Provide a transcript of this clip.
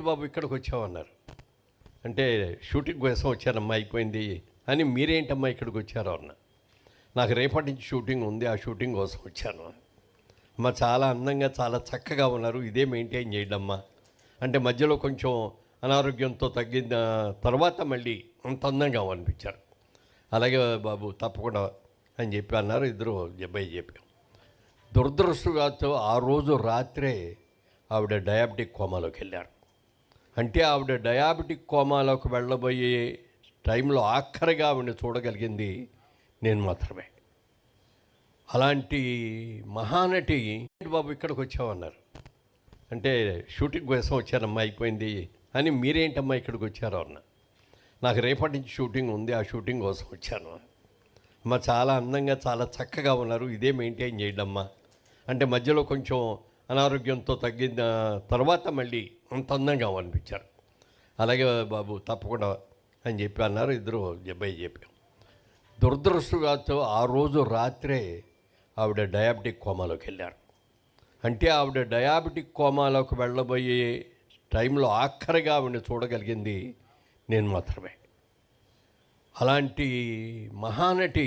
బాబు ఇక్కడికి వచ్చామన్నారు అంటే షూటింగ్ కోసం వచ్చానమ్మా అయిపోయింది అని మీరేంటమ్మా ఇక్కడికి వచ్చారు అన్న. నాకు రేపటి నుంచి షూటింగ్ ఉంది ఆ షూటింగ్ కోసం వచ్చాను. అమ్మ చాలా అందంగా చాలా చక్కగా ఉన్నారు ఇదే మెయింటైన్ చేయడమ్మా. అంటే మధ్యలో కొంచెం అనారోగ్యంతో తగ్గిన తర్వాత మళ్ళీ అంత అందంగా అనిపించారు. అలాగే బాబు తప్పకుండా అని చెప్పి అన్నారు ఇద్దరు అబ్బాయి చెప్పాం దురదృష్టవశాత్తు ఆ రోజు రాత్రే ఆవిడ డయాబెటిక్ కోమాలోకి వెళ్ళారు. అంటే ఆవిడ డయాబెటిక్ కోమాలోకి వెళ్ళబోయే టైంలో ఆఖరిగా ఆవిడ చూడగలిగింది నేను మాత్రమే. అలాంటి మహానటి బాబు ఇక్కడికి వచ్చామన్నారు అంటే షూటింగ్ కోసం వచ్చానమ్మా అయిపోయింది అని మీరేంటమ్మా ఇక్కడికి వచ్చారు అన్న. నాకు రేపటి నుంచి షూటింగ్ ఉంది ఆ షూటింగ్ కోసం వచ్చాను. అమ్మ చాలా అందంగా చాలా చక్కగా ఉన్నారు. ఇదే మెయింటైన్ చేయడమ్మా? అంటే మధ్యలో కొంచెం అనారోగ్యంతో తగ్గిన తర్వాత మళ్ళీ అంత అందంగా అనిపించారు. అలాగే బాబు తప్పకుండా అని చెప్పి అన్నారు. ఇద్దరు అబ్బాయి చెప్పాం దురదృష్టగాతో ఆ రోజు రాత్రే ఆవిడ డయాబెటిక్ కోమాలోకి వెళ్ళారు. అంటే ఆవిడ డయాబెటిక్ కోమాలోకి వెళ్ళబోయే టైంలో ఆఖరిగా ఆవిడ చూడగలిగింది నేను మాత్రమే. అలాంటి మహానటి